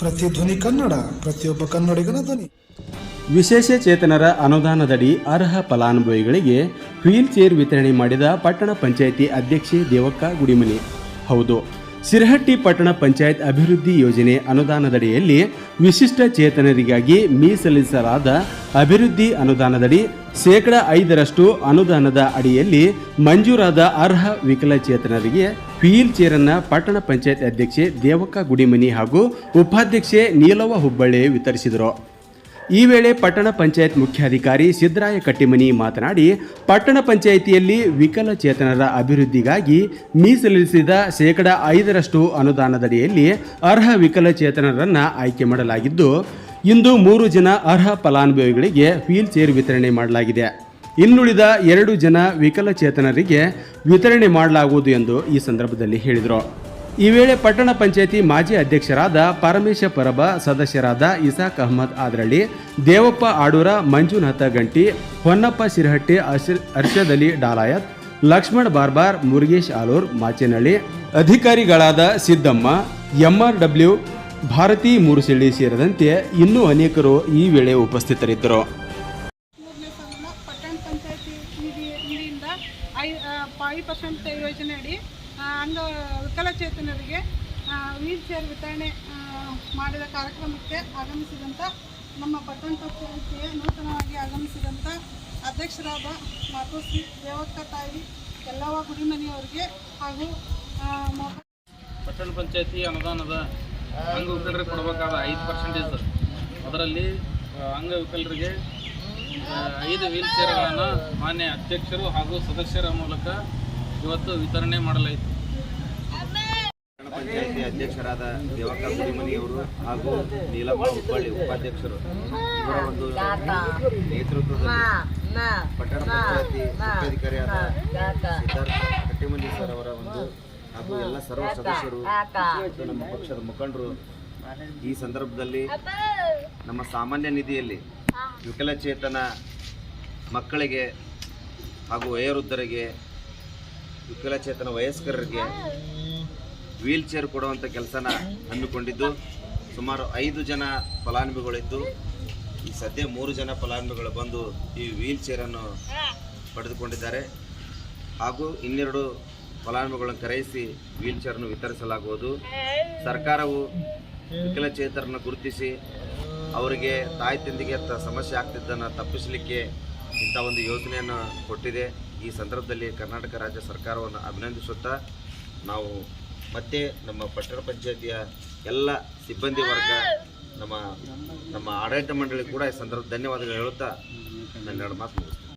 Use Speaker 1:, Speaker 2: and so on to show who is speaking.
Speaker 1: ಪ್ರತಿಧ್ವನಿ ಕನ್ನಡ, ಪ್ರತಿಯೊಬ್ಬ ಕನ್ನಡಿಗನ ಧ್ವನಿ.
Speaker 2: ವಿಶೇಷ ಚೇತನರ ಅನುದಾನದಡಿ ಅರ್ಹ ಫಲಾನುಭವಿಗಳಿಗೆ ವೀಲ್ ಚೇರ್ ವಿತರಣೆ ಮಾಡಿದ ಪಟ್ಟಣ ಪಂಚಾಯಿತಿ ಅಧ್ಯಕ್ಷೆ ದೇವಕ್ಕ ಗುಡಿಮನಿ. ಹೌದು, ಸಿರಹಟ್ಟಿ ಪಟ್ಟಣ ಪಂಚಾಯತ್ ಅಭಿವೃದ್ಧಿ ಯೋಜನೆ ಅನುದಾನದಡಿಯಲ್ಲಿ ವಿಶಿಷ್ಟ ಚೇತನರಿಗಾಗಿ ಮೀಸಲಿಸಲಾದ ಅಭಿವೃದ್ಧಿ ಅನುದಾನದಡಿ ಶೇಕಡ ಐದರಷ್ಟು ಅನುದಾನದ ಅಡಿಯಲ್ಲಿ ಮಂಜೂರಾದ ಅರ್ಹ ವಿಕಲಚೇತನರಿಗೆ ವೀಲ್ ಚೇರನ್ನು ಪಟ್ಟಣ ಪಂಚಾಯತ್ ಅಧ್ಯಕ್ಷೆ ದೇವಕ್ಕ ಗುಡಿಮನಿ ಹಾಗೂ ಉಪಾಧ್ಯಕ್ಷೆ ನೀಲವ ಹುಬ್ಬಳ್ಳಿ ವಿತರಿಸಿದರು. ಈ ವೇಳೆ ಪಟ್ಟಣ ಪಂಚಾಯತ್ ಮುಖ್ಯಾಧಿಕಾರಿ ಸಿದ್ದರಾಯ ಕಟ್ಟಿಮನಿ ಮಾತನಾಡಿ, ಪಟ್ಟಣ ಪಂಚಾಯಿತಿಯಲ್ಲಿ ವಿಕಲಚೇತನರ ಅಭಿವೃದ್ಧಿಗಾಗಿ ಮೀಸಲಿಸಿದ ಶೇಕಡ ಐದರಷ್ಟು ಅನುದಾನದಡಿಯಲ್ಲಿ ಅರ್ಹ ವಿಕಲಚೇತನರನ್ನು ಆಯ್ಕೆ ಮಾಡಲಾಗಿದ್ದು ಇಂದು ಮೂರು ಜನ ಅರ್ಹ ಫಲಾನುಭವಿಗಳಿಗೆ ವೀಲ್ ಚೇರ್ ವಿತರಣೆ ಮಾಡಲಾಗಿದೆ. ಇನ್ನುಳಿದ ಎರಡು ಜನ ವಿಕಲಚೇತನರಿಗೆ ವಿತರಣೆ ಮಾಡಲಾಗುವುದು ಎಂದು ಈ ಸಂದರ್ಭದಲ್ಲಿ ಹೇಳಿದರು. ಈ ವೇಳೆ ಪಟ್ಟಣ ಪಂಚಾಯತಿ ಮಾಜಿ ಅಧ್ಯಕ್ಷರಾದ ಪರಮೇಶ ಪರಬ, ಸದಸ್ಯರಾದ ಇಸಾಕ್ ಅಹಮದ್ ಆದ್ರಳ್ಳಿ, ದೇವಪ್ಪ ಆಡೂರ, ಮಂಜುನಾಥ ಗಂಟಿ, ಹೊನ್ನಪ್ಪ ಶಿರಹಟ್ಟಿ ಅರ್ಷ- ಅರ್ಷದ್ ಅಲಿ ಡಾಲಾಯತ್, ಲಕ್ಷ್ಮಣ್ ಬಾರ್ಬಾರ್, ಮುರುಗೇಶ್ ಆಲೂರ್ ಮಾಚೇನಹಳ್ಳಿ ಅಧಿಕಾರಿಗಳಾದ ಸಿದ್ದಮ್ಮ ಎಂಆರ್ ಡಬ್ಲ್ಯೂ ಭಾರತಿ ಮೂರುಸಿಳ್ಳಿ ಸೇರಿದಂತೆ ಇನ್ನೂ ಅನೇಕರು ಈ ವೇಳೆ ಉಪಸ್ಥಿತರಿದ್ದರು.
Speaker 3: ಪಟ್ಟಣ ಪಂಚಾಯತಿ ನಿಧಿ ನಿಧಿಯಿಂದ ಐ ಫೈವ್ ಪರ್ಸೆಂಟ್ ಯೋಜನೆ ಅಡಿ ಅಂಗ ವಿಕಲಚೇತನರಿಗೆ ವೀಲ್ ಚೇರ್ ವಿತರಣೆ ಮಾಡಿದ ಕಾರ್ಯಕ್ರಮಕ್ಕೆ ಆಗಮಿಸಿದಂಥ ನಮ್ಮ ಪಟ್ಟಣ ಪಂಚಾಯಿತಿಗೆ ನೂತನವಾಗಿ ಆಗಮಿಸಿದಂಥ ಅಧ್ಯಕ್ಷರಾದ ಮಾತೋಶ್ರೀ ದೇವಕ್ಕ ತಾಯಿ ಎಲ್ಲವ ಗುಡಿಮನಿಯವರಿಗೆ ಹಾಗೂ
Speaker 4: ಪಟ್ಟಣ ಪಂಚಾಯತಿ ಅನುದಾನದ ಅಂಗವಿಕಲರಿಗೆ ಕೊಡಬೇಕಾದ ಐದು ಪರ್ಸೆಂಟೇಜ್ ಅದರಲ್ಲಿ ಅಂಗವಿಕಲರಿಗೆ ಐದು ವೀಲ್ ಚೇರ್ಗಳನ್ನು ಮಾನ್ಯ ಅಧ್ಯಕ್ಷರು ಹಾಗೂ ಸದಸ್ಯರ ಮೂಲಕ ಇವತ್ತು ವಿತರಣೆ ಮಾಡಲಾಯಿತು.
Speaker 5: ಪಟ್ಟಣ ಪಂಚಾಯಿತಿ ಅಧ್ಯಕ್ಷರಾದ ದೇವಕ್ಕ ಗುಡಿಮನಿಯವರು ಹಾಗೂ ನೀಲಮ್ಮ ಹುಬ್ಬಳ್ಳಿ ಉಪಾಧ್ಯಕ್ಷರು. ಇವರ ಒಂದು ನೇತೃತ್ವದಲ್ಲಿ ಪಟ್ಟಣ ಪಂಚಾಯತಿ ಮುಖ್ಯಾಧಿಕಾರಿಯಾದ ಸಿದ್ಧಾರ್ಥ ಕಟ್ಟಿಮನಿ ಸರ್ ಅವರ ಒಂದು ಹಾಗೂ ಎಲ್ಲ ಸರ್ವ ಸದಸ್ಯರು ಮತ್ತು ನಮ್ಮ ಪಕ್ಷದ ಮುಖಂಡರು ಈ ಸಂದರ್ಭದಲ್ಲಿ ನಮ್ಮ ಸಾಮಾನ್ಯ ನಿಧಿಯಲ್ಲಿ ವಿಕಲಚೇತನ ಮಕ್ಕಳಿಗೆ ಹಾಗೂ ವಯೋವೃದ್ಧರಿಗೆ ವಿಕಲಚೇತನ ವಯಸ್ಕರಿಗೆ ವೀಲ್ ಚೇರ್ ಕೊಡುವಂಥ ಕೆಲಸನ ಹಮ್ಮಿಕೊಂಡಿದ್ದು ಸುಮಾರು ಐದು ಜನ ಫಲಾನುಭವಿಗಳಿದ್ದು ಈ ಸದ್ಯ ಮೂರು ಜನ ಫಲಾನುಭವಿಗಳು ಬಂದು ಈ ವೀಲ್ ಚೇರನ್ನು ಪಡೆದುಕೊಂಡಿದ್ದಾರೆ. ಹಾಗೂ ಇನ್ನೆರಡು ಫಲಾನುಭವಿಗಳನ್ನು ಕರೆಯಿಸಿ ವೀಲ್ ಚೇರನ್ನು ವಿತರಿಸಲಾಗುವುದು. ಸರ್ಕಾರವು ವಿಕಲಚೇತರನ್ನು ಗುರುತಿಸಿ ಅವರಿಗೆ ತಾಯಿ ತಂದಿಗೆ ಸಮಸ್ಯೆ ಆಗ್ತಿದ್ದನ್ನು ತಪ್ಪಿಸಲಿಕ್ಕೆ ಇಂಥ ಒಂದು ಯೋಜನೆಯನ್ನು ಕೊಟ್ಟಿದೆ. ಈ ಸಂದರ್ಭದಲ್ಲಿ ಕರ್ನಾಟಕ ರಾಜ್ಯ ಸರ್ಕಾರವನ್ನು ಅಭಿನಂದಿಸುತ್ತಾ ನಾವು ಮತ್ತೆ ನಮ್ಮ ಪಟ್ಟಣ ಪಂಚಾಯತಿಯ ಎಲ್ಲ ಸಿಬ್ಬಂದಿ ವರ್ಗ, ನಮ್ಮ ನಮ್ಮ ಆಡಳಿತ ಮಂಡಳಿ ಕೂಡ ಈ ಸಂದರ್ಭ ಧನ್ಯವಾದಗಳು ಹೇಳುತ್ತಾ ನನ್ನ ಎರಡು ಮಾತು ಮುಗಿಸ್ತೇನೆ.